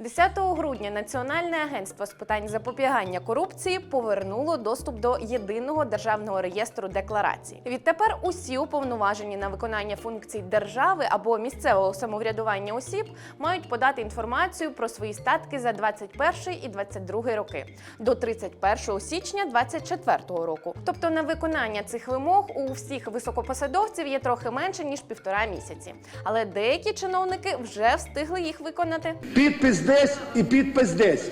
10 грудня Національне агентство з питань запобігання корупції повернуло доступ до єдиного державного реєстру декларацій. Відтепер усі уповноважені на виконання функцій держави або місцевого самоврядування осіб мають подати інформацію про свої статки за 21 і 22 роки до 31 січня 24 року. Тобто на виконання цих вимог у всіх високопосадовців є трохи менше ніж півтора місяці. Але деякі чиновники вже встигли їх виконати. Підпис десь і підпис десь.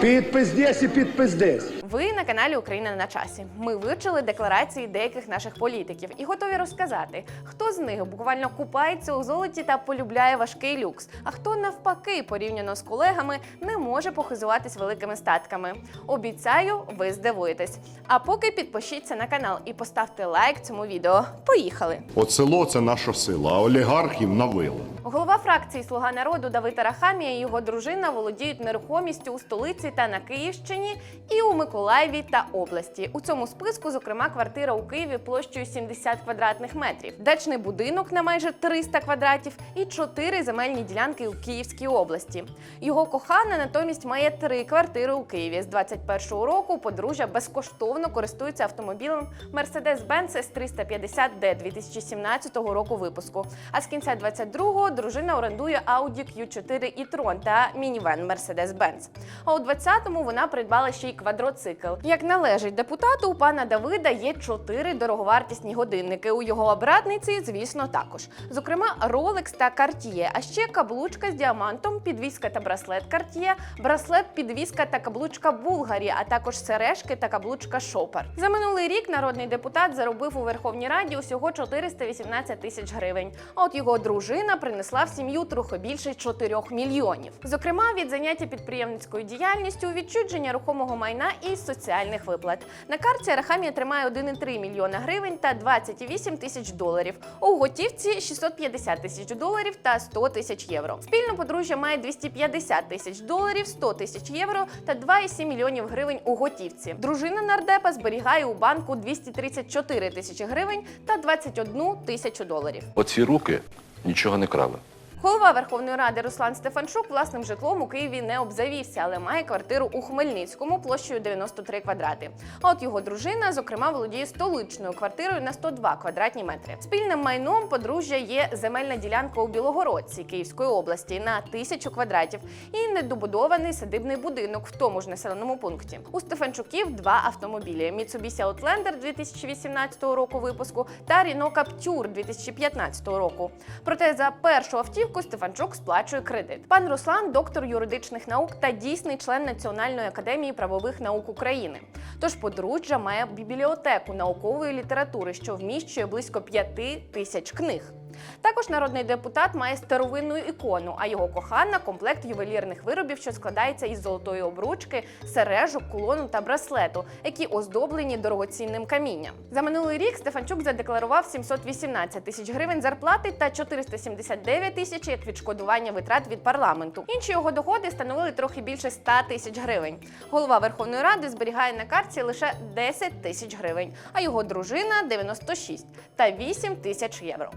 Підпис десь і підпис десь. Ви на каналі Україна на часі. Ми вивчили декларації деяких наших політиків і готові розказати, хто з них буквально купається у золоті та полюбляє важкий люкс, а хто навпаки, порівняно з колегами, не може похизуватись великими статками. Обіцяю, ви здивуєтесь. А поки підпишіться на канал і поставте лайк цьому відео. Поїхали! От село це наша сила, а олігархів на вила. Голова фракції Слуга народу Давид Арахамія і його дружина володіють нерухомістю у столиці та на Київщині і у Миколаєві та області. У цьому списку, зокрема, квартира у Києві площею 70 квадратних метрів, дачний будинок на майже 300 квадратів і чотири земельні ділянки у Київській області. Його кохана натомість має три квартири у Києві. З 21-го року подружжя безкоштовно користується автомобілем Mercedes-Benz S350D 2017 року випуску. А з кінця 22-го дружина орендує Audi Q4 e-tron та мінівен Mercedes-Benz. А у 20-му вона придбала ще й квадроцикл. Як належить депутату, у пана Давида є чотири дороговартісні годинники. У його обратниці, звісно, також. Зокрема, Rolex та Cartier, а ще каблучка з діамантом, підвіска та браслет Cartier, браслет, підвіска та каблучка Булгарі, а також сережки та каблучка Шопер. За минулий рік народний депутат заробив у Верховній Раді усього 418 тисяч гривень. А от його дружина принесла в сім'ю трохи більше 4 мільйонів. Зокрема, від заняття підприємницькою діяльністю, відчудження рухомого майна і соціальних виплат. На карті Арахамія тримає 1,3 мільйона гривень та 28 тисяч доларів. У готівці 650 тисяч доларів та 100 тисяч євро. Спільно подружжя має 250 тисяч доларів, 100 тисяч євро та 2,7 мільйонів гривень у готівці. Дружина нардепа зберігає у банку 234 тисячі гривень та 21 тисячу доларів. Оці руки нічого не крали. Голова Верховної Ради Руслан Стефанчук власним житлом у Києві не обзавівся, але має квартиру у Хмельницькому площею 93 квадрати. А от його дружина, зокрема, володіє столичною квартирою на 102 квадратні метри. Спільним майном подружжя є земельна ділянка у Білогородці Київської області на тисячу квадратів і недобудований садибний будинок в тому ж населеному пункті. У Стефанчуків два автомобілі: Mitsubishi Outlander 2018 року випуску та Renault Captur 2015 року. Проте за першу автівку Стефанчук сплачує кредит. Пан Руслан доктор юридичних наук та дійсний член Національної академії правових наук України. Тож подружжя має бібліотеку наукової літератури, що вміщує близько п'яти тисяч книг. Також народний депутат має старовинну ікону, а його кохана комплект ювелірних виробів, що складається із золотої обручки, сережок, кулону та браслету, які оздоблені дорогоцінним камінням. За минулий рік Стефанчук задекларував 718 тисяч гривень зарплати та 479 тисяч як відшкодування витрат від парламенту. Інші його доходи становили трохи більше 100 тисяч гривень. Голова Верховної Ради зберігає на картці лише 10 тисяч гривень, а його дружина 96 та 8 тисяч євро.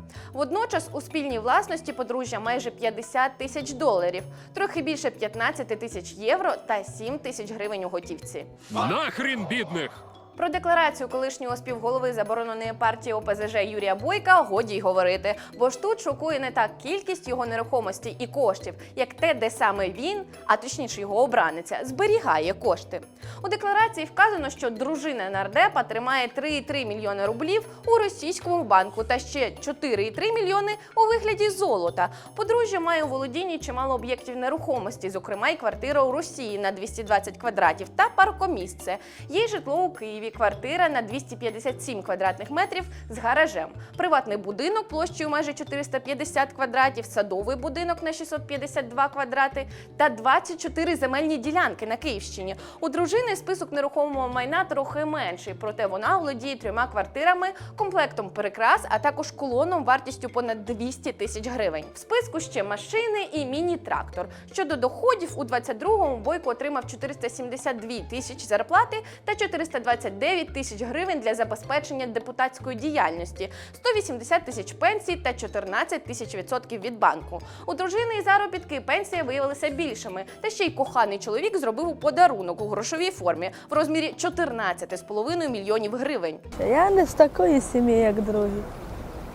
Водночас у спільній власності подружжя майже 50 тисяч доларів, трохи більше 15 тисяч євро та 7 тисяч гривень у готівці. Нахрін бідних! Про декларацію колишнього співголови забороненої партії ОПЗЖ Юрія Бойка годі й говорити, бо ж тут шокує не так кількість його нерухомості і коштів, як те, де саме він, а точніше його обраниця, зберігає кошти. У декларації вказано, що дружина нардепа тримає 3,3 мільйони рублів у російському банку та ще 4,3 мільйони у вигляді золота. Подружжя має у володінні чимало об'єктів нерухомості, зокрема й квартира у Росії на 220 квадратів та паркомісце. Є житло у Києві, квартира на 257 квадратних метрів з гаражем, приватний будинок площею майже 450 квадратів, садовий будинок на 652 квадрати та 24 земельні ділянки на Київщині. У дружини список нерухомого майна трохи менший, проте вона володіє трьома квартирами, комплектом прикрас, а також колоном вартістю понад 200 тисяч гривень. В списку ще машини і міні-трактор. Щодо доходів, у 22-му Бойко отримав 472 тисячі зарплати та 422 179 тисяч гривень для забезпечення депутатської діяльності, 180 тисяч пенсій та 14 тисяч відсотків від банку. У дружини і заробітки пенсія виявилися більшими. Та ще й коханий чоловік зробив подарунок у грошовій формі в розмірі 14,5 мільйонів гривень. Я не з такої сім'ї, як другі.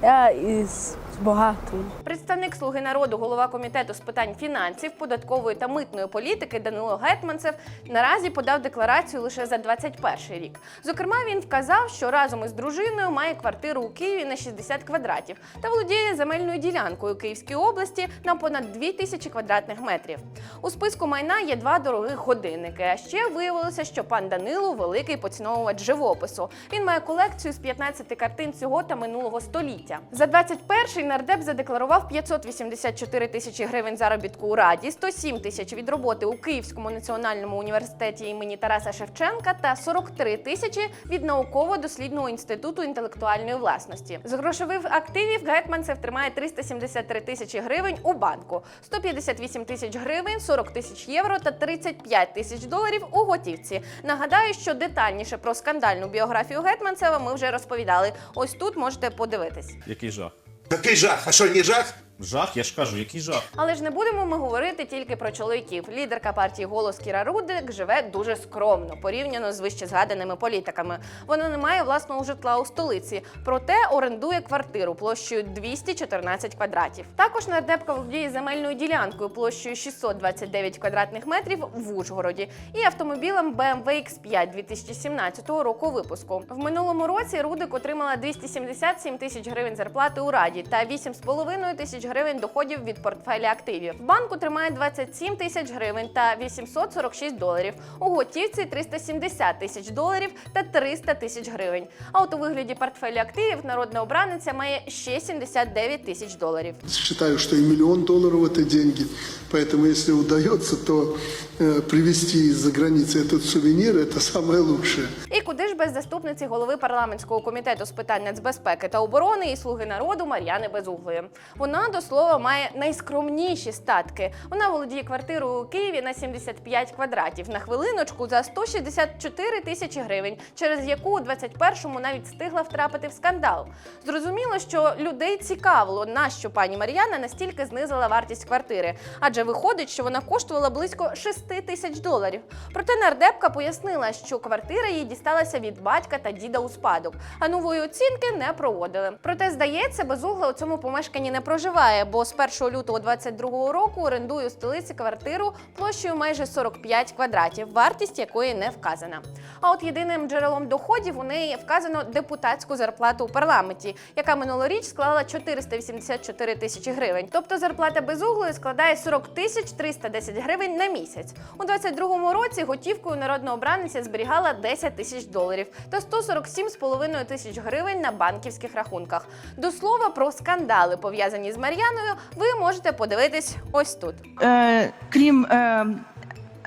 Я із багатої. Представник Слуги народу, голова комітету з питань фінансів, податкової та митної політики Данило Гетманцев наразі подав декларацію лише за 21 рік. Зокрема, він вказав, що разом із дружиною має квартиру у Києві на 60 квадратів та володіє земельною ділянкою Київській області на понад 2 тисячі квадратних метрів. У списку майна є два дорогих годинники. А ще виявилося, що пан Данило великий поціновувач живопису. Він має колекцію з 15 картин цього та минулого століття. За 21-й нардеп задекларував 584 тисячі гривень заробітку у раді, 107 тисяч від роботи у Київському національному університеті імені Тараса Шевченка та 43 тисячі від науково-дослідного інституту інтелектуальної власності. З грошових активів Гетманцев тримає 373 тисячі гривень у банку, 158 тисяч гривень, 40 тисяч євро та 35 тисяч доларів у готівці. Нагадаю, що детальніше про скандальну біографію Гетманцева ми вже розповідали. Ось тут можете подивитись. Який жах? Какой жах? А что, не жах? Жах, я ж кажу, який жах. Але ж не будемо ми говорити тільки про чоловіків. Лідерка партії Голос Кіра Рудик живе дуже скромно порівняно з вище згаданими політиками. Вона не має власного житла у столиці, проте орендує квартиру площею 214 квадратів. Також нардепка володіє земельною ділянкою площею 629 квадратних метрів в Ужгороді і автомобілем BMW X5 2017 року випуску. В минулому році Рудик отримала 277 тисяч гривень зарплати у раді та 8,5 тисяч гривень доходів від портфеля активів. В банку тримає 27 тисяч гривень та 846 доларів. У готівці 370 тисяч доларів та 300 тисяч гривень. А от у вигляді портфеля активів народна обраниця має ще 79 тисяч доларів. Считаю, что и миллион долларов это деньги. Поэтому, если удается, то э, привезти из-за границы этот сувенир это самое лучшее. І куди ж без заступниці голови парламентського комітету з питань нацбезпеки та оборони і слуги народу Мар'яни Безуглої. Вона до слова має найскромніші статки. Вона володіє квартирою у Києві на 75 квадратів на хвилиночку за 164 тисячі гривень, через яку у 21-му навіть встигла втрапити в скандал. Зрозуміло, що людей цікавило, на що пані Мар'яна настільки знизила вартість квартири, адже виходить, що вона коштувала близько 6 тисяч доларів. Проте нардепка пояснила, що квартира їй дісталася від батька та діда у спадок, а нової оцінки не проводили. Проте, здається, безугла у цьому помешканні не проживає, бо з 1 лютого 22 року орендує у столиці квартиру площею майже 45 квадратів, вартість якої не вказана. А от єдиним джерелом доходів у неї вказано депутатську зарплату у парламенті, яка минулоріч склала 484 тисячі гривень. Тобто зарплата безуглої складає 40 тисяч 310 гривень на місяць. У 22-му році готівкою народна обраниця зберігала 10 тисяч доларів та 147,5 тисяч гривень на банківських рахунках. До слова про скандали пов'язані з Мар'яною, ви можете подивитись ось тут. е, крім, е,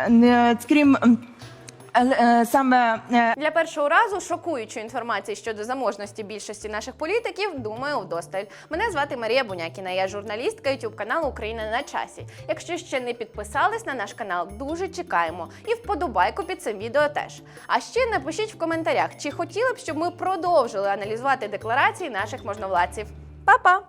не- крім е, е, саме е, Для першого разу шокуючої інформації щодо заможності більшості наших політиків, думаю, вдосталь. Мене звати Марія Бунякіна. Я журналістка youtube каналу Україна на часі. Якщо ще не підписались на наш канал, дуже чекаємо. І вподобайку під цим відео теж. А ще напишіть в коментарях, чи хотіли б, щоб ми продовжили аналізувати декларації наших можновладців. Па-па!